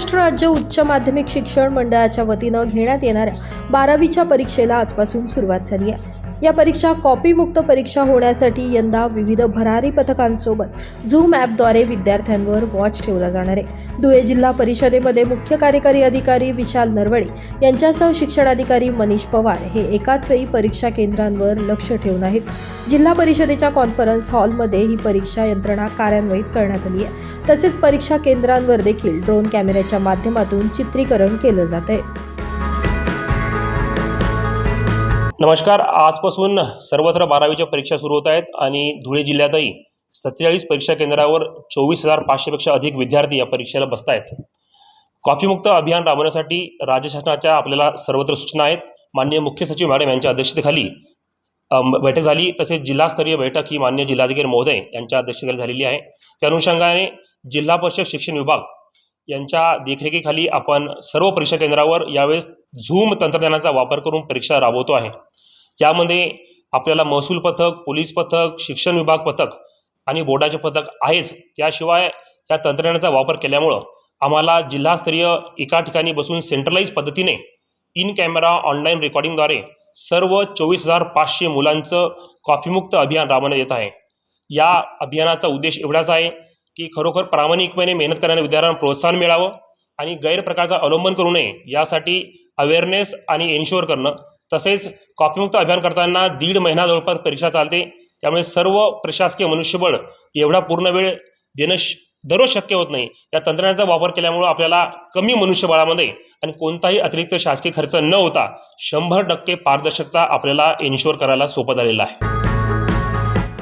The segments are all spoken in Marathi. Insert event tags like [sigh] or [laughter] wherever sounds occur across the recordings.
महाराष्ट्र राज्य उच्च माध्यमिक शिक्षण मंडळाच्या वतीनं घेण्यात येणाऱ्या बारावीच्या परीक्षेला आजपासून सुरुवात झाली आहे. या परीक्षा कॉपीमुक्त परीक्षा होण्यासाठी यंदा विविध भरारी पथकांसोबत झूम ॲपद्वारे विद्यार्थ्यांवर वॉच ठेवला जाणार आहे. धुळे जिल्हा परिषदेमध्ये मुख्य कार्यकारी अधिकारी विशाल नरवडे यांच्यासह शिक्षणाधिकारी मनीष पवार हे एकाच वेळी परीक्षा केंद्रांवर लक्ष ठेवून आहेत. जिल्हा परिषदेच्या कॉन्फरन्स हॉलमध्ये ही परीक्षा यंत्रणा कार्यान्वित करण्यात आली आहे. तसेच परीक्षा केंद्रांवर देखील ड्रोन कॅमेऱ्याच्या माध्यमातून चित्रीकरण केलं जात आहे. नमस्कार आजपासून सर्वत्र बारावीच्या परीक्षा सुरू होत आहेत आणि धुळे जिल्ह्यातही सत्तेचाळीस परीक्षा केंद्रावर चोवीस हजार पाचशेपेक्षा अधिक विद्यार्थी या परीक्षेला बसत आहेत कॉफीमुक्त अभियान राबवण्यासाठी राज्य शासनाच्या आपल्याला सर्वत्र सूचना आहेत. माननीय मुख्य सचिव मॅडम यांच्या अध्यक्षतेखाली बैठक झाली. तसेच जिल्हास्तरीय बैठक ही मान्य जिल्हाधिकारी महोदय यांच्या अध्यक्षतेखाली झालेली आहे. त्या अनुषंगाने जिल्हा परिषद शिक्षण विभाग यांच्या देखरेखीखाली आपण सर्व परीक्षा केंद्रावर यावेळेस झूम तंत्रज्ञानाचा वापर करून परीक्षा राबवतो आहे. यामध्ये आपल्याला महसूल पथक पोलीस पथक शिक्षण विभाग पथक आणि बोर्डाचे पथक आहेच. त्याशिवाय या तंत्रज्ञानाचा वापर केल्यामुळं आम्हाला जिल्हास्तरीय एका ठिकाणी बसून सेंट्रलाइज पद्धतीने इन कॅमेरा ऑनलाईन रेकॉर्डिंगद्वारे सर्व चोवीस हजार पाचशे मुलांचं कॉफीमुक्त अभियान राबवण्यात येत आहे. या अभियानाचा उद्देश एवढाच आहे की खरोखर प्रामाणिकपणे मेहनत करणाऱ्या विद्यार्थ्यांना प्रोत्साहन मिळावं आणि गैरप्रकारचा अवलंबन करू नये. यासाठी अवेअरनेस आणि एन्श्युअर करणं तसेच कॉपीमुक्त अभियान करताना दीड महिना जवळपास परीक्षा चालते. त्यामुळे सर्व प्रशासकीय मनुष्यबळ एवढा पूर्ण वेळ देणं श दररोज शक्य होत नाही. या तंत्रज्ञानाचा वापर केल्यामुळं आपल्याला कमी मनुष्यबळामध्ये आणि कोणताही अतिरिक्त शासकीय खर्च न होता शंभर टक्के पारदर्शकता आपल्याला इन्शुअर करायला सोपं झालेलं आहे.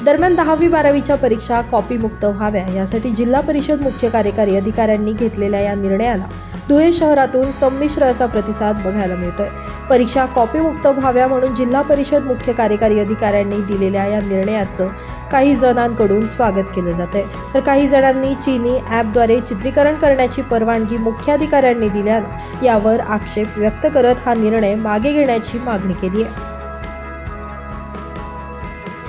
दरम्यान दहावी बारावीच्या परीक्षा कॉपीमुक्त व्हाव्या. यासाठी जिल्हा परिषद मुख्य कार्यकारी अधिकाऱ्यांनी घेतलेल्या या निर्णयाला धुळे शहरातून संमिश्र असा प्रतिसाद बघायला मिळतोय. परीक्षा कॉपीमुक्त व्हाव्या म्हणून जिल्हा परिषद मुख्य कार्यकारी अधिकाऱ्यांनी दिलेल्या या निर्णयाचं काही जणांकडून स्वागत केलं जात आहे तर काही जणांनी चीनी ॲपद्वारे चित्रीकरण करण्याची परवानगी मुख्याधिकाऱ्यांनी दिल्यानं यावर आक्षेप व्यक्त करत हा निर्णय मागे घेण्याची मागणी केली आहे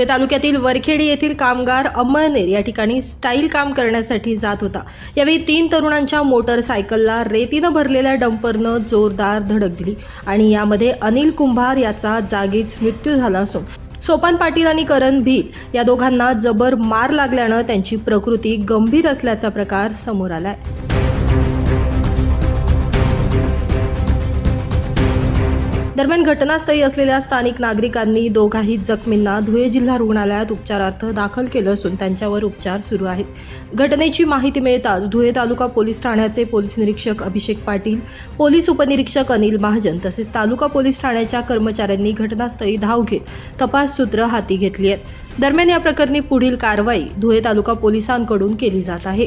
धुळे तालुक्यातील वरखेडी येथील कामगार अमळनेर या ठिकाणी स्टाईल काम करण्यासाठी जात होता. यावेळी तीन तरुणांच्या मोटरसायकलला रेतीनं भरलेल्या डंपरनं जोरदार धडक दिली आणि यामध्ये अनिल कुंभार याचा जागीच मृत्यू झाला असून सोपान पाटील आणि करण भील या दोघांना जबर मार लागल्यानं त्यांची प्रकृती गंभीर असल्याचा प्रकार समोर आलाय. दरम्यान घटनास्थळी असलेल्या स्थानिक नागरिकांनी दोघाही जखमींना धुळे जिल्हा रुग्णालयात उपचारार्थ दाखल केलं असून त्यांच्यावर उपचार सुरू आहेत. घटनेची माहिती मिळताच धुळे तालुका पोलीस ठाण्याचे पोलीस निरीक्षक अभिषेक पाटील पोलीस उपनिरीक्षक अनिल महाजन तसेच तालुका पोलीस ठाण्याच्या कर्मचाऱ्यांनी घटनास्थळी धाव घेत तपास सूत्र हाती घेतली आहेत दरम्यान या प्रकरणी पुढील कारवाई धुळे तालुका पोलिसांकडून केली जात आहे.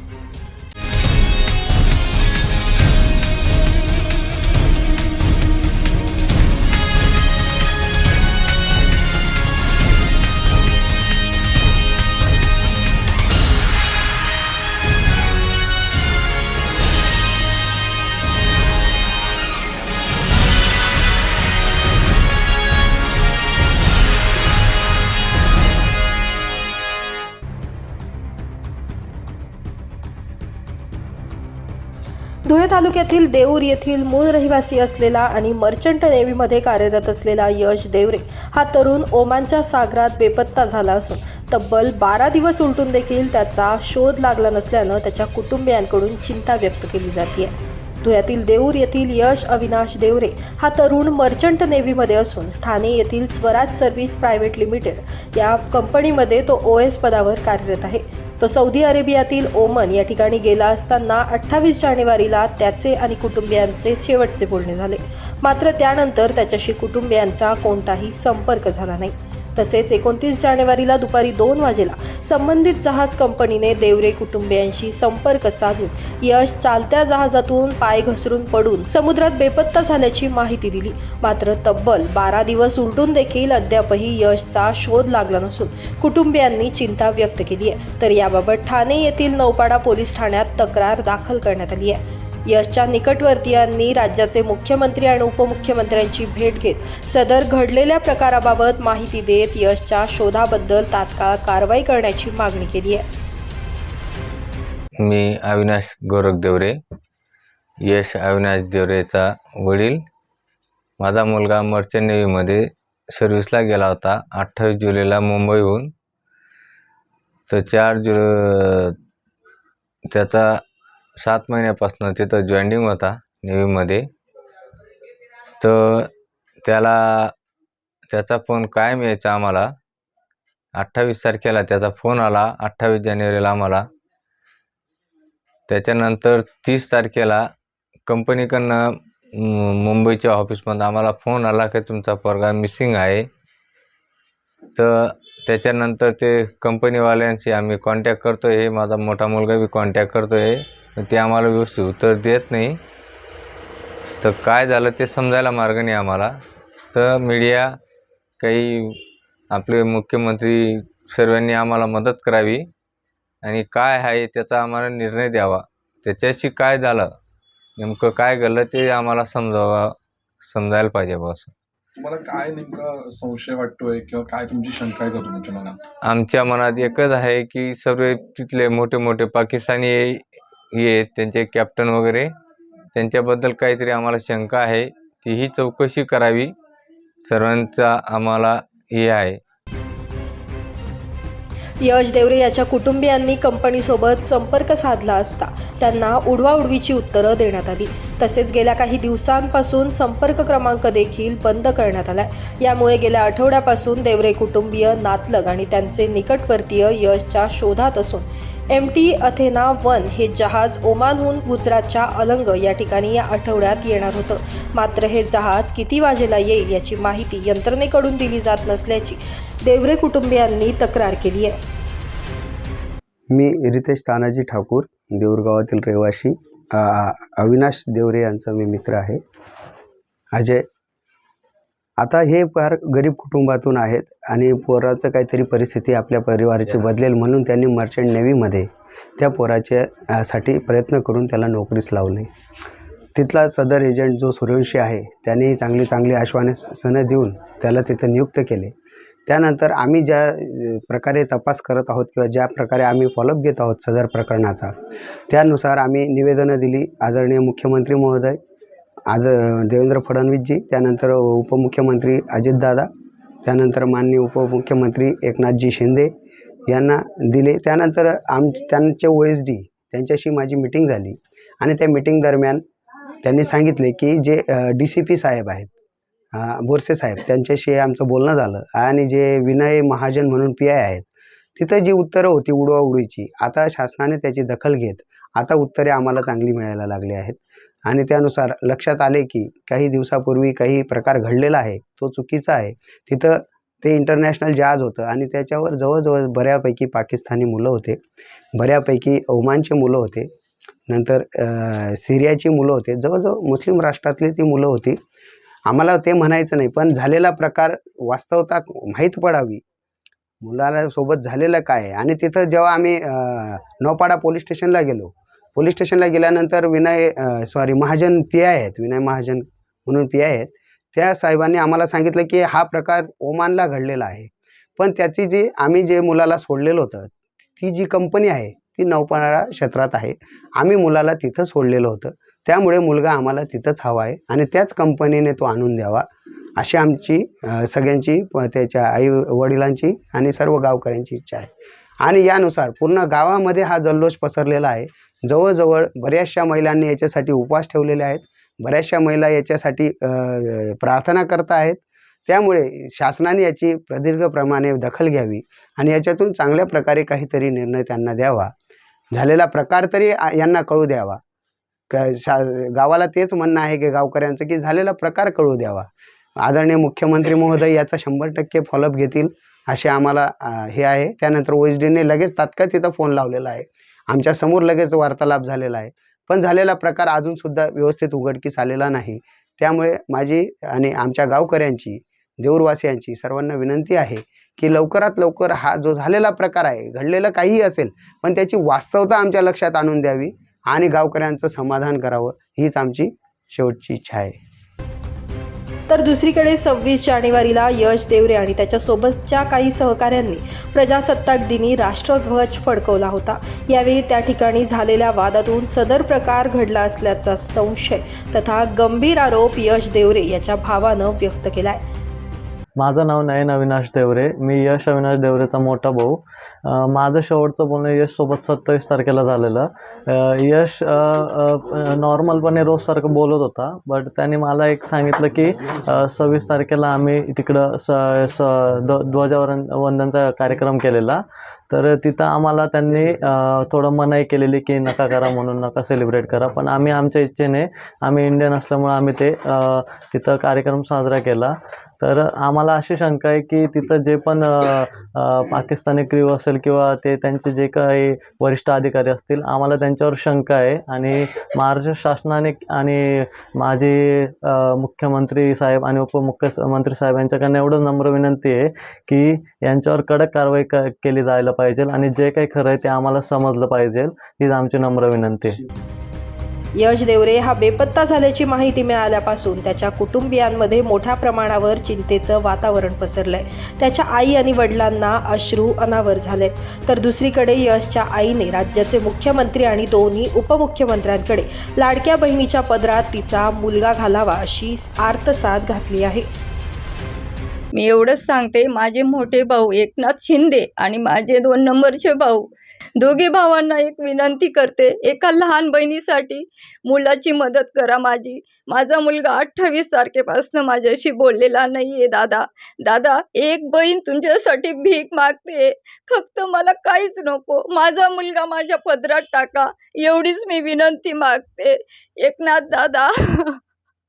तालुक्यातील देऊर येथील मूळ रहिवासी असलेला आणि मर्चंट नेव्हीमध्ये कार्यरत असलेला यश देवरे हा तरुण ओमानच्या सागरात बेपत्ता झाला असून तब्बल बारा दिवस उलटून देखील त्याचा शोध लागला नसल्यानं त्याच्या कुटुंबियांकडून चिंता व्यक्त केली जाते धुळ्यातील देऊर येथील यश अविनाश देवरे हा तरुण मर्चंट नेव्हीमध्ये असून ठाणे येथील स्वराज सर्व्हिस प्रायव्हेट लिमिटेड या कंपनीमध्ये तो ओ एस पदावर कार्यरत आहे. तो सौदी अरेबियातील ओमन या ठिकाणी गेला असताना अठ्ठावीस जानेवारीला त्याचे आणि कुटुंबियांचे शेवटचे बोलणे झाले. मात्र त्यानंतर त्याच्याशी कुटुंबियांचा कोणताही संपर्क झाला नाही. तसेच एकोणतीस जानेवारीला दुपारी दोन वाजेला संबंधित जहाज कंपनीने देवरे कुटुंबियांशी संपर्क साधून यश चालत्या जहाजातून पाय घसरून पडून समुद्रात बेपत्ता झाल्याची माहिती दिली. मात्र तब्बल बारा दिवस उलटून देखील अद्यापही यशचा शोध लागला नसून कुटुंबियांनी चिंता व्यक्त केली आहे. तर याबाबत ठाणे येथील नौपाडा पोलीस ठाण्यात तक्रार दाखल करण्यात आली आहे. यशच्या निकटवर्तीयांनी राज्याचे मुख्यमंत्री आणि उपमुख्यमंत्र्यांची भेट घेत सदर घडलेल्या प्रकाराबाबत माहिती देत यशच्या शोधाबद्दल तात्काळ कारवाई करण्याची मागणी केली आहे. मी अविनाश गोरख देवरे यश अविनाश देवरेचा वडील. माझा मुलगा मर्चंट नेव्हीमध्ये सर्व्हिसला गेला होता अठ्ठावीस जुलैला मुंबईहून. तर चार जुलै त्याचा सात महिन्यापासून तिथं जॉईंडिंग होता नेव्हीमध्ये तर त्याला त्याचा फोन कायम यायचा आम्हाला. अठ्ठावीस तारखेला त्याचा फोन आला अठ्ठावीस जानेवारीला आम्हाला. त्याच्यानंतर तीस तारखेला कंपनीकडनं मुंबईच्या ऑफिसमधून आम्हाला फोन आला की तुमचा पोरगा मिसिंग आहे. तर त्याच्यानंतर ते कंपनीवाल्यांशी आम्ही कॉन्टॅक्ट करतो आहे माझा मोठा मुलगा बी कॉन्टॅक्ट करतो आहे ते आम्हाला व्यवस्थित उत्तर देत नाही. तर काय झालं ते समजायला मार्ग नाही आम्हाला. तर मीडिया काही आपले मुख्यमंत्री सर्वांनी आम्हाला मदत करावी आणि काय आहे त्याचा आम्हाला निर्णय द्यावा. त्याच्याशी काय झालं नेमकं काय घडलं ते आम्हाला समजावा समजायला पाहिजे बा असं. तुम्हाला काय नेमका संशय वाटतोय किंवा काय तुमची शंका आहे का तुमच्या मनात? आमच्या मनात एकच आहे की सर्व तिथले मोठे मोठे पाकिस्तानी हे त्यांचे कॅप्टन वगैरे त्यांच्याबद्दल काहीतरी आम्हाला शंका आहे. तीही चौकशी करावी. सर्वांचा आम्हाला हे आहे. यश देवरे याच्या कुटुंबियांनी कंपनीसोबत संपर्क साधला असता त्यांना उडवाउडवीची उत्तरं देण्यात आली. तसेच गेल्या काही दिवसांपासून संपर्क क्रमांक देखील बंद करण्यात आला यामुळे गेल्या आठवड्यापासून देवरे कुटुंबीय नातलग आणि त्यांचे निकटवर्तीय यशच्या शोधात असून एम टी अथेना वन हे जहाज ओमानहून गुजरातच्या अलंग या ठिकाणी या आठवड्यात येणार होतं. मात्र हे जहाज किती वाजेला येईल याची माहिती यंत्रणेकडून दिली जात नसल्याची देवरे कुटुंबियांनी तक्रार केली आहे. मी रितेश तानाजी ठाकूर देऊरगावातील रहिवाशी अविनाश देवरे यांचा मी मित्र आहे. अजय आता हे फार गरीब कुटुंबातून आहेत आणि पोराचं काहीतरी परिस्थिती आपल्या परिवाराची बदलेल म्हणून त्यांनी मर्चंट नेव्हीमध्ये त्या पोराच्या साठी प्रयत्न करून त्याला नोकरीस लावले. तिथला सदर एजंट जो सूर्यवंशी आहे त्यांनी चांगली चांगली आश्वासनं देऊन त्याला तिथं नियुक्त केले. त्यानंतर आम्ही ज्या प्रकारे तपास करत आहोत किंवा ज्या प्रकारे आम्ही फॉलोअप घेत आहोत सदर प्रकरणाचा त्यानुसार आम्ही निवेदनं दिली आदरणीय मुख्यमंत्री महोदय आज देवेंद्र फडणवीसजी त्यानंतर उपमुख्यमंत्री अजितदादा त्यानंतर माननीय उपमुख्यमंत्री एकनाथजी शिंदे यांना दिले. त्यानंतर आम त्यांचे ओ एस डी त्यांच्याशी माझी मिटिंग झाली. आणि त्या मिटिंग दरम्यान त्यांनी सांगितले की जे डी सी पी साहेब आहेत बोरसे साहेब त्यांच्याशी आमचं बोलणं झालं. आणि जे विनय महाजन म्हणून पी आय आहेत तिथं जी उत्तरं होती उडवाउडीची आता शासनाने त्याची दखल घेत आता उत्तरे आम्हाला चांगली मिळायला लागली आहेत. आणि त्यानुसार लक्षात आले की काही दिवसापूर्वी काही प्रकार घडलेला आहे तो चुकीचा आहे. तिथं ते इंटरनॅशनल जहाज होतं आणि त्याच्यावर जवळजवळ बऱ्यापैकी पाकिस्तानी मुलं होते. बऱ्यापैकी ओमानचे मुलं होते. नंतर सिरियाची मुलं होते. जवळजवळ मुस्लिम राष्ट्रातली ती मुलं होती. आम्हाला ते म्हणायचं नाही पण झालेला प्रकार वास्तवता माहीत पडावी. मुलाला सोबत झालेलं काय आहे? आणि तिथं जेव्हा आम्ही नौपाडा पोलीस स्टेशनला गेलो पोलीस स्टेशनला गेल्यानंतर Vinay sorry Mahajan P I आहेत विनय महाजन म्हणून पी आय आहेत. त्या साहेबांनी आम्हाला सांगितलं की हा प्रकार ओमानला घडलेला आहे. पण त्याची जी आम्ही जे मुलाला सोडलेलं होतं ती जी कंपनी आहे ती नौपाडा क्षेत्रात आहे. आम्ही मुलाला तिथं सोडलेलं होतं. त्यामुळे मुलगा आम्हाला तिथंच हवा आहे आणि त्याच कंपनीने तो आणून द्यावा अशी आमची सगळ्यांची प- त्याच्या आई वडिलांची आणि सर्व गावकऱ्यांची इच्छा आहे. आणि यानुसार पूर्ण गावामध्ये हा जल्लोष पसरलेला आहे. जवळजवळ बऱ्याचशा महिलांनी याच्यासाठी उपवास ठेवलेले आहेत. बऱ्याचशा महिला याच्यासाठी प्रार्थना करत आहेत. त्यामुळे शासनाने याची प्रदीर्घ प्रमाणे दखल घ्यावी आणि याच्यातून चांगल्या प्रकारे काहीतरी निर्णय त्यांना द्यावा. झालेला प्रकार तरी यांना कळू द्यावा. क शा गावाला तेच म्हणणं आहे की गावकऱ्यांचं की झालेला प्रकार कळू द्यावा. आदरणीय मुख्यमंत्री महोदय याचा शंभर टक्के फॉलोअप घेतील असे आम्हाला हे आहे. त्यानंतर ओ एस डीने लगेच तात्काळ तिथं फोन लावलेला आहे. आमच्यासमोर लगेच वार्तालाप झालेला आहे. पण झालेला प्रकार अजूनसुद्धा व्यवस्थित उघडकीस आलेला नाही. त्यामुळे माझी आणि आमच्या गावकऱ्यांची देऊरवासियांची सर्वांना विनंती आहे की लवकरात लवकर हा जो झालेला प्रकार आहे घडलेलं काहीही असेल पण त्याची वास्तवता आमच्या लक्षात आणून द्यावी आणि गावकऱ्यांचं समाधान करावं हीच आमची शेवटची इच्छा आहे. तर दुसरीकडे सव्वीस जानेवारीला यश देवरे आणि त्याच्यासोबतच्या काही सहकाऱ्यांनी प्रजासत्ताक दिनी राष्ट्रध्वज फडकवला होता. यावेळी त्या ठिकाणी झालेल्या वादातून सदर प्रकार घडला असल्याचा संशय तथा गंभीर आरोप यश देवरे याच्या भावानं व्यक्त केलाय. माझं नाव नयन अविनाश देवरे. मी यश अविनाश देवरेचा मोठा भाऊ. माझं शेवटचं बोलणं यशसोबत सत्तावीस तारखेला झालेलं. यश नॉर्मलपणे रोजसारखं बोलत होता बट त्याने मला एक सांगितलं की सव्वीस तारखेला आम्ही तिकडं स स ध्व ध्वजावरण वंदनचा कार्यक्रम केलेला. तर तिथं आम्हाला त्यांनी थोडं मनाई केलेली की नका करा म्हणून नका सेलिब्रेट करा. पण आम्ही आमच्या इच्छेने आम्ही इंडियन असल्यामुळे आम्ही ते तिथं कार्यक्रम साजरा केला. तर आम्हाला अशी शंका आहे की तिथं जे पण पाकिस्तानी क्रीव असेल किंवा ते त्यांचे जे काही वरिष्ठ अधिकारी असतील आम्हाला त्यांच्यावर शंका आहे. आणि महाराष्ट्र शासनाने आणि माझे मुख्यमंत्री साहेब आणि उपमुख्यमंत्री साहेब यांच्याकडनं एवढं नम्र विनंती आहे की यांच्यावर कडक कारवाई क केली जायला पाहिजे. आणि जे काही खरं आहे ते आम्हाला समजलं पाहिजे. हीच आमची नम्र विनंती आहे. यश देवरे हा बेपत्ता झाल्याची माहिती मिळाल्यापासून त्याच्या कुटुंबियांमध्ये मोठ्या प्रमाणावर चिंतेचं वातावरण पसरलंय. त्याच्या आई आणि वडिलांना अश्रू अनावर झालेत. तर दुसरीकडे यशच्या आईने राज्याचे मुख्यमंत्री आणि दोन्ही उपमुख्यमंत्र्यांकडे लाडक्या बहिणीच्या पदरात तिचा मुलगा घालावा अशी आर्तसाद घातली आहे. मी एवढंच सांगते माझे मोठे भाऊ एकनाथ शिंदे आणि माझे दोन नंबरचे भाऊ दोघे भावांना एक विनंती करते. एका लहान बहिणीसाठी मुलाची मदत करा माझी. माझा मुलगा अठ्ठावीस तारखेपासून माझ्याशी बोललेला नाही आहे दादा. दादा एक बहीण तुमच्यासाठी भीक मागते फक्त मला काहीच नको. माझा मुलगा माझ्या पदरात टाका. एवढीच मी विनंती मागते. एकनाथ दादा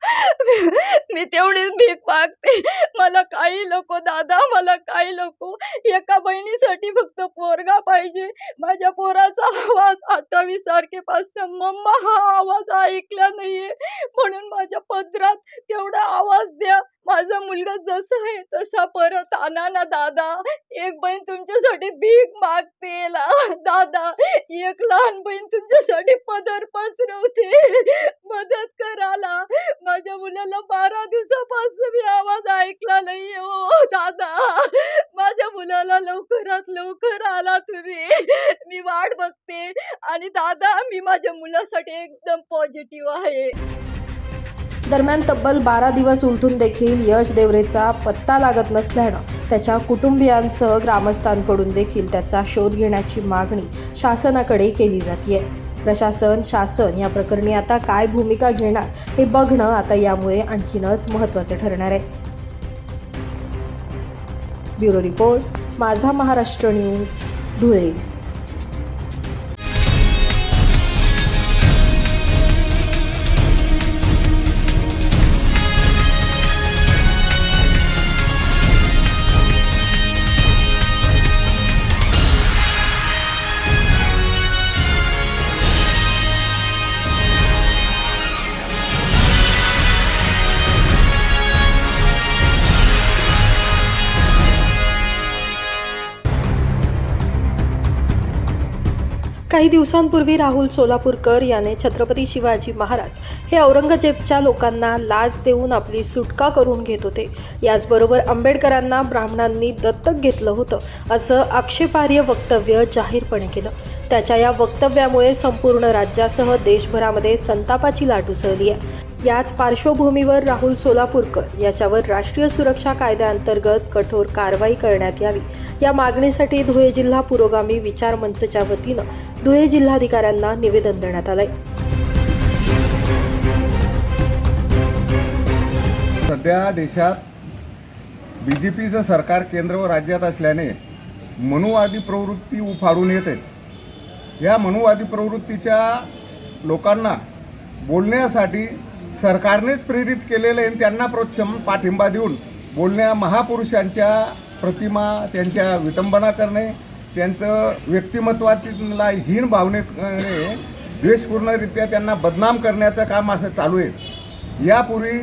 [laughs] मी तेवढीच भीक मागते. मला काही नको दादा मला काही नको. एका बहिणीसाठी फक्त पोरगा पाहिजे. माझ्या पोराचा आवाज अठ्ठावीस तारखेपासून मम्मा हा आवाज ऐकला नाहीये. म्हणून माझ्या पदरात तेवढा आवाज द्या. माझा मुलगा जसा आहे तसा परत आणा ना दादा. एक बहीण तुमच्यासाठी भीक मागते दादा एक लहान बहीण तुमच्यासाठी पदर पसरवते. मदत कराला माझ्या मुलाला बारा दिवसापासून मी आवाज ऐकला नाही हो दादा. माझ्या मुलाला लवकरात लवकर आला तुम्ही. मी वाट बघते. आणि दादा मी माझ्या मुलासाठी एकदम पॉझिटिव्ह आहे. दरम्यान तब्बल बारा दिवस उलटून देखील यश देवरेचा पत्ता लागत नसल्यानं त्याच्या कुटुंबियांसह ग्रामस्थांकडून देखील त्याचा शोध घेण्याची मागणी शासनाकडे केली जाते प्रशासन शासन या प्रकरणी आता काय भूमिका घेणार हे बघणं आता यामुळे आणखीनच महत्त्वाचं ठरणार आहे. ब्युरो रिपोर्ट माझा महाराष्ट्र न्यूज धुळे. काही दिवसांपूर्वी राहुल सोलापूरकर याने छत्रपती शिवाजी महाराज हे औरंगजेबच्या लोकांना लाच देऊन आपली सुटका करून घेत होते. याचबरोबर आंबेडकरांना ब्राह्मणांनी दत्तक घेतलं होतं असं आक्षेपार्ह वक्तव्य जाहीरपणे केलं. त्याच्या या वक्तव्यामुळे संपूर्ण राज्यासह देशभरामध्ये संतापाची लाट उसळली आहे. याच पार्श्वभूमीवर राहुल सोलापूरकर याच्यावर राष्ट्रीय सुरक्षा कायद्याअंतर्गत कठोर कारवाई करण्यात यावी. या मागणीसाठी धुळे जिल्हा पुरोगामी विचार मंचच्या वतीनं धुळे जिल्हाधिकाऱ्यांना निवेदन देण्यात आलंय. सध्या देशात बी जे पीचं सरकार केंद्र व राज्यात असल्याने मनुवादी प्रवृत्ती उफाडून येते. या मनुवादी प्रवृत्तीच्या लोकांना बोलण्यासाठी सरकारनेच प्रेरित केलेलं आहे त्यांना प्रोत्साहन पाठिंबा देऊन बोलण्या महापुरुषांच्या प्रतिमा त्यांच्या विटंबना करणे त्यांचं व्यक्तिमत्वाला हीन भावनेने द्वेषपूर्णरित्या त्यांना बदनाम करण्याचं काम असं चालू आहे. यापूर्वी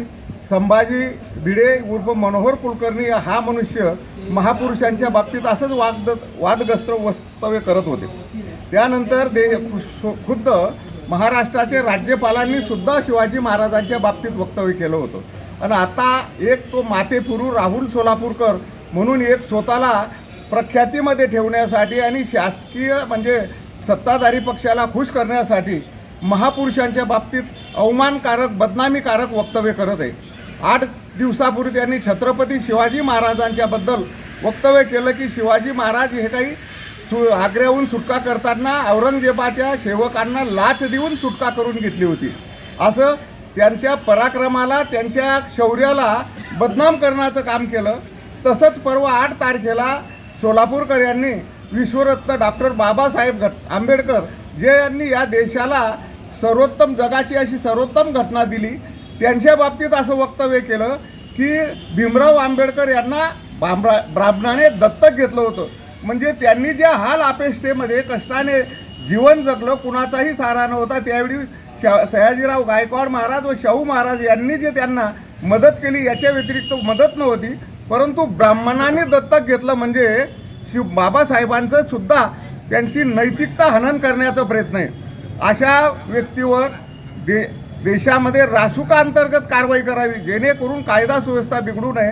संभाजी भिडे उर्फ मनोहर कुलकर्णी हा मनुष्य महापुरुषांच्या बाबतीत असंच वाद वादग्रस्त वक्तव्य करत होते. त्यानंतर दे खु- खुद्द महाराष्ट्राचे राज्यपालांनी सुद्धा शिवाजी महाराजांच्या बाबतीत वक्तव्य केलं होतं. आणि आता एक तो मातेपुरू राहुल सोलापूरकर म्हणून एक स्वतःला प्रख्यातीमध्ये ठेवण्यासाठी आणि शासकीय म्हणजे सत्ताधारी पक्षाला खुश करण्यासाठी महापुरुषांच्या बाबतीत अवमानकारक बदनामीकारक वक्तव्य करत आहे. आठ दिवसापूर्वी त्यांनी छत्रपती शिवाजी महाराजांच्याबद्दल वक्तव्य केलं की शिवाजी महाराज हे काही सु आग्र्याहून सुटका करताना औरंगजेबाच्या सेवकांना लाच देऊन सुटका करून घेतली होती. असं त्यांच्या पराक्रमाला त्यांच्या शौर्याला बदनाम करण्याचं काम केलं. तसंच परवा आठ तारखेला सोलापूरकर यांनी विश्वरत्न डॉक्टर बाबासाहेब घट आंबेडकर जे यांनी या देशाला सर्वोत्तम जगाची अशी सर्वोत्तम घटना दिली त्यांच्या बाबतीत असं वक्तव्य केलं की भीमराव आंबेडकर यांना बांबरा ब्राह्मणाने दत्तक घेतलं होतं. म्हणजे त्यांनी ज्या हाल अपेष्टेमध्ये कष्टाने जीवन जगलं कुणाचाही सहारा नव्हता त्यावेळी शा सयाजीराव गायकवाड महाराज व शाहू महाराज यांनी जे त्यांना मदत केली याच्या व्यतिरिक्त मदत नव्हती परंतु ब्राह्मणांनी दत्तक घेतलं म्हणजे शिव बाबासाहेबांचं सुद्धा त्यांची नैतिकता हनन करण्याचा प्रयत्न आहे. अशा व्यक्तीवर दे देशामध्ये रासुका अंतर्गत कारवाई करावी जेणेकरून कायदा सुव्यवस्था बिघडू नये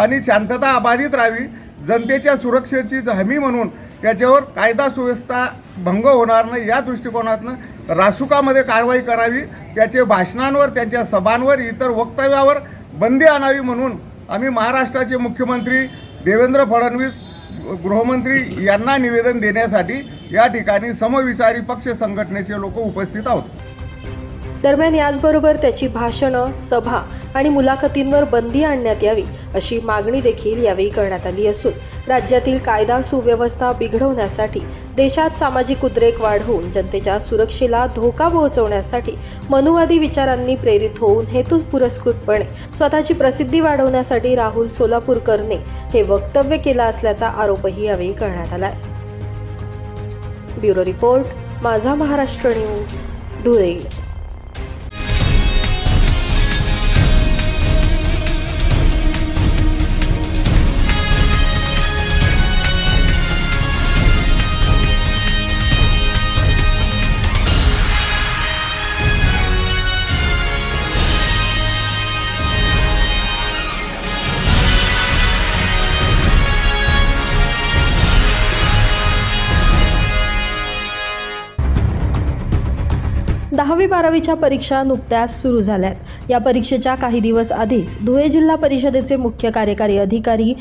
आणि शांतता अबाधित राहावी. जनतेच्या सुरक्षेची हमी म्हणून त्याच्यावर कायदा सुव्यवस्था भंग होणार नाही या दृष्टिकोनातनं रासुकामध्ये कारवाई करावी त्याचे भाषणांवर त्यांच्या सभांवर इतर वक्तव्यावर बंदी आणावी म्हणून आम्ही महाराष्ट्राचे मुख्यमंत्री देवेंद्र फडणवीस गृहमंत्री यांना निवेदन देण्यासाठी या ठिकाणी समविचारी पक्ष संघटनेचे लोक उपस्थित आहोत. दरम्यान याचबरोबर त्याची भाषणं सभा आणि मुलाखतींवर बंदी आणण्यात यावी अशी मागणी देखील यावेळी करण्यात आली असून राज्यातील कायदा सुव्यवस्था बिघडवण्यासाठी देशात सामाजिक उद्रेक वाढवून जनतेच्या सुरक्षेला धोका पोहोचवण्यासाठी मनुवादी विचारांनी प्रेरित होऊन हेतू पुरस्कृतपणे स्वतःची प्रसिद्धी वाढवण्यासाठी राहुल सोलापूरकरने हे वक्तव्य केलं असल्याचा आरोपही यावेळी करण्यात आलाय. ब्युरो रिपोर्ट माझा महाराष्ट्र न्यूज धुळे. दहावी बारावीच्या परीक्षा नुकत्याच सुरू झाल्यात. या परीक्षेच्या काही दिवस आधीच धुळे जिल्हा परिषदेचे मुख्य कार्यकारी अधिकारी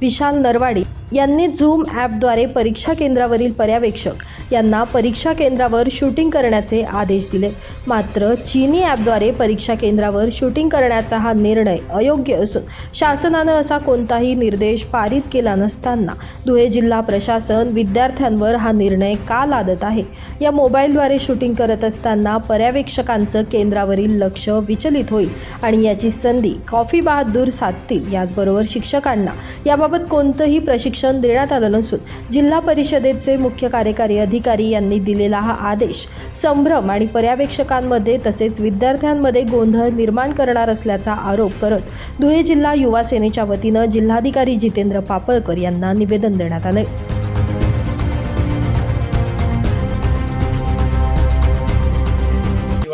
विशाल नरवाडी यांनी झूम ॲपद्वारे परीक्षा केंद्रावरील पर्यवेक्षक यांना परीक्षा केंद्रावर शूटिंग करण्याचे आदेश दिले. मात्र चीनी ॲपद्वारे परीक्षा केंद्रावर शूटिंग करण्याचा हा निर्णय अयोग्य असून शासनानं असा कोणताही निर्देश पारित केला नसताना धुळे जिल्हा प्रशासन विद्यार्थ्यांवर हा निर्णय का लादत आहे? या मोबाईलद्वारे शूटिंग करत असताना पर्यवेक्षकांचं केंद्रावरील लक्ष विचलित होईल आणि याची संधी कॉफी बहादूर साधतील याचबरोबर शिक्षकांना. याबाबत कोणतंही प्रशिक्षण देण्यात आलं नसून जिल्हा परिषदेचे मुख्य कार्यकारी अधिकारी यांनी दिलेला हा आदेश संभ्रम आणि पर्यवेक्षकांमध्ये तसेच विद्यार्थ्यांमध्ये गोंधळ निर्माण करणार असल्याचा आरोप करत धुळे जिल्हा युवा सेनेच्या वतीनं जिल्हाधिकारी जितेंद्र पापळकर यांना निवेदन देण्यात आलं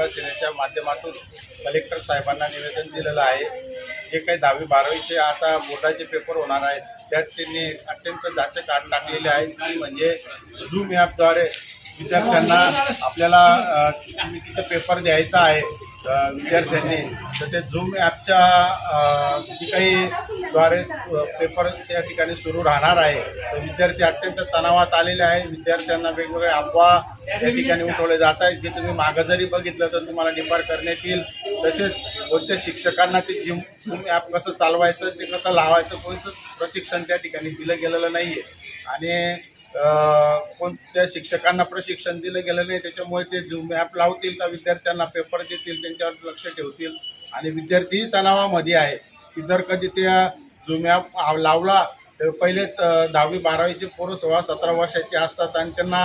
सेनेच्या माध्यमातून कलेक्टर साहेबांना निवेदन दिलेलं आहे. जे काही दहावी बारावीचे आता बोर्डाचे पेपर होणार आहेत त्यात त्यांनी अत्यंत जाचक आड टाकलेले आहेत. की म्हणजे झूम ॲपद्वारे विद्यार्थ्यांना आपल्याला तिथं पेपर द्यायचा आहे विद्यार्थ्यांनी. तर ते झूम ॲपच्या जी काही द्वारे पेपर त्या ठिकाणी सुरू राहणार आहे. तर विद्यार्थी अत्यंत तणावात आलेले आहे विद्यार्थ्यांना वेगवेगळे अफवा त्या ठिकाणी उठवले जात आहेत. जे तुम्ही मागं जरी बघितलं तर तुम्हाला डिपार करण्यात येईल तसेच कोणत्या शिक्षकांना ते जिम झूम ॲप कसं चालवायचं ते कसं लावायचं कोणतं प्रशिक्षण त्या ठिकाणी दिलं गेलेलं नाही आहे आणि कोणत्या शिक्षकांना प्रशिक्षण दिलं गेलं नाही त्याच्यामुळे ते झूम ॲप लावतील तर विद्यार्थ्यांना पेपर देतील त्यांच्यावर लक्ष ठेवतील. आणि विद्यार्थीही तणावामध्ये आहे की जर कधी त्या झूम ॲप लावला तर पहिले दहावी बारावीचे पोरं सोळा सतरा वर्षाचे असतात आणि त्यांना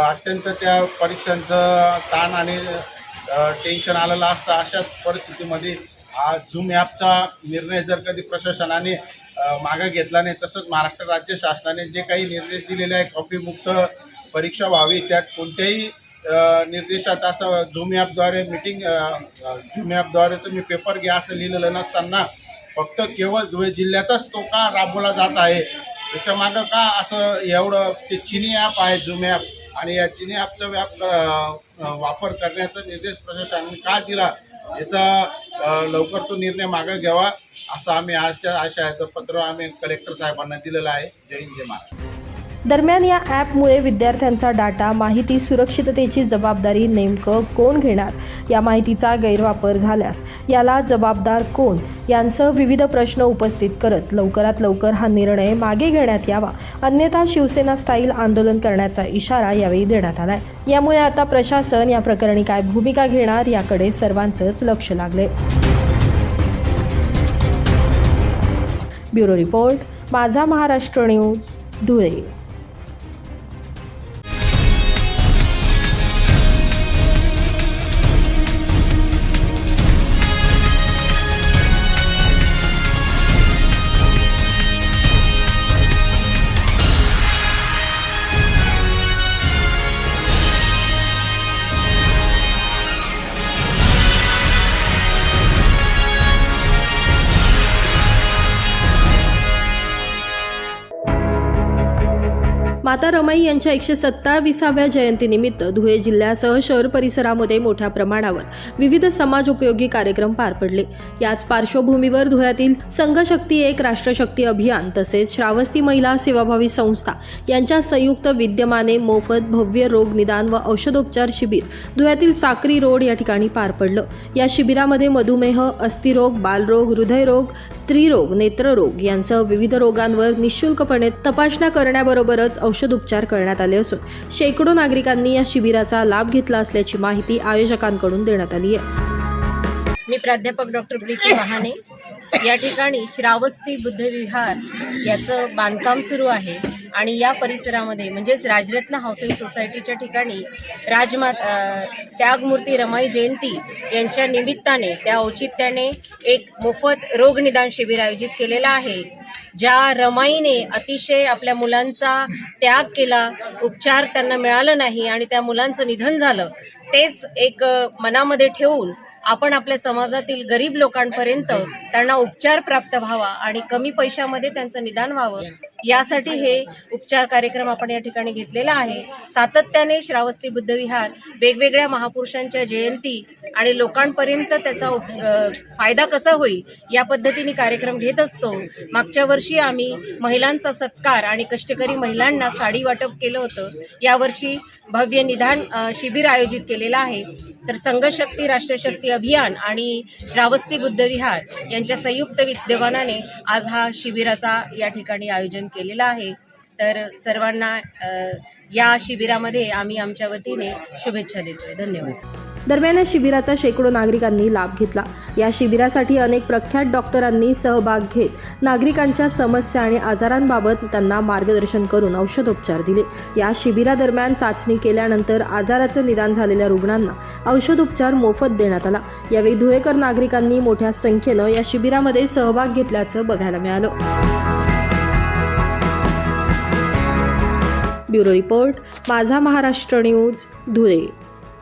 अत्यंत त्या परीक्षांचं ताण आणि टेन्शन आलेलं असतं अशाच परिस्थितीमध्ये. हा झूम ॲपचा निर्णय जर कधी प्रशासनाने मागं घेतला नाही तसंच महाराष्ट्र राज्य शासनाने जे काही निर्देश दिलेले आहे कॉपीमुक्त परीक्षा व्हावी त्यात कोणत्याही निर्देशात असं झूम ॲपद्वारे मिटिंग झूम ॲपद्वारे तुम्ही पेपर घ्या असं लिहिलेलं नसताना फक्त केवळ धुळे जिल्ह्यातच तो का राबवला जात आहे? त्याच्यामागं का असं एवढं ते चिनी ॲप आहे झूम ॲप आणि या चिनी ॲपचा व्याप वापर करण्याचा निर्देश प्रशासनाने का दिला याचा लवकर तो निर्णय मागं घ्यावा असं आम्ही आज त्या आशयाचं पत्र आम्ही कलेक्टर साहेबांना दिलेलं आहे. जय हिंद जय महाराष्ट्र. दरम्यान या ॲपमुळे विद्यार्थ्यांचा डाटा माहिती सुरक्षिततेची जबाबदारी नेमकं कोण घेणार? या माहितीचा गैरवापर झाल्यास याला जबाबदार कोण? यांसह विविध प्रश्न उपस्थित करत लवकरात लवकर हा निर्णय मागे घेण्यात यावा. अन्यथा शिवसेना स्टाईल आंदोलन करण्याचा इशारा यावेळी देण्यात आलाय. यामुळे आता प्रशासन या प्रकरणी काय भूमिका घेणार याकडे सर्वांचंच लक्ष लागले ब्युरो रिपोर्ट माझा महाराष्ट्र न्यूज धुळे. माता रमाई यांच्या एकशे सत्ताविसाव्या जयंतीनिमित्त धुळे जिल्ह्यासह शहर परिसरामध्ये मोठ्या प्रमाणावर विविध समाज उपयोगी कार्यक्रम पार पडले. याच पार्श्वभूमीवर धुळ्यातील संघशक्ती एक राष्ट्रशक्ती अभियान तसेच श्रावस्ती महिला सेवाभावी संस्था यांच्या संयुक्त विद्यमाने मोफत भव्य रोग निदान व औषधोपचार शिबिर धुळ्यातील साक्री रोड या ठिकाणी पार पडलं. या शिबिरामध्ये मधुमेह अस्थिरोग बालरोग हृदयरोग स्त्रीरोग नेत्ररोग यांसह विविध रोगांवर निशुल्कपणे तपासण्या करण्याबरोबरच औषधोपचार करण्यात आले असून शेकडो नागरिकांनी या शिबिराचा लाभ घेतला असल्याची माहिती आयोजकांकडून देण्यात आली आहे. मी प्राध्यापक डॉक्टर प्रीती महाने. या ठिकाणी श्रावस्ती बुद्धविहार याचं बांधकाम सुरू आहे आणि या परिसरामध्ये म्हणजेच राजरत्न हाऊसिंग सोसायटीच्या ठिकाणी राजमा त्यागमूर्ती रमाई जयंती यांच्या निमित्ताने त्या औचित्याने एक मोफत रोगनिदान शिबिर आयोजित केलेलं आहे. ज्या रमाईने अतिशय आपल्या मुलांचा त्याग केला उपचार त्यांना मिळालं नाही आणि त्या मुलांचं निधन झालं तेच एक मनामध्ये ठेवून आपण आपल्या समाजातील गरीब लोकांपर्यंत त्यांना उपचार प्राप्त व्हावा आणि कमी पैशामध्ये त्यांचं निदान व्हावं यासाठी हे उपचार कार्यक्रम आपण या ठिकाणी घेतलेला आहे. सातत्याने श्रावस्ती बुद्धविहार वेगवेगळ्या महापुरुषांच्या जयंती आणि लोकांपर्यंत त्याचा उप- फायदा कसा होईल या पद्धतीने कार्यक्रम घेत असतो. मागच्या वर्षी आम्ही महिलांचा सत्कार आणि कष्टकरी महिलांना साडी वाटप केलं होतं. यावर्षी भव्य निदान शिबिर आयोजित केलेलं आहे. तर संघशक्ती राष्ट्रशक्ती अभियान आणि श्रावस्ती बुद्धविहार यांच्या संयुक्त विद्यमानाने आज हा शिबिराचा या ठिकाणी आयोजन केलेला आहे. तर सर्वांना या शिबिरामध्ये आम्ही आमच्या वतीने शुभेच्छा देतोय. धन्यवाद. दरम्यान या शिबिराचा शेकडो नागरिकांनी लाभ घेतला. या शिबिरासाठी अनेक प्रख्यात डॉक्टरांनी सहभाग घेत नागरिकांच्या समस्या आणि आजारांबाबत त्यांना मार्गदर्शन करून औषधोपचार दिले. या शिबिरादरम्यान चाचणी केल्यानंतर आजाराचं निदान झालेल्या रुग्णांना औषधोपचार मोफत देण्यात आला. यावेळी धुळेकर नागरिकांनी मोठ्या संख्येनं या शिबिरामध्ये सहभाग घेतल्याचं बघायला मिळालं. ब्युरो रिपोर्ट माझा महाराष्ट्र न्यूज धुळे.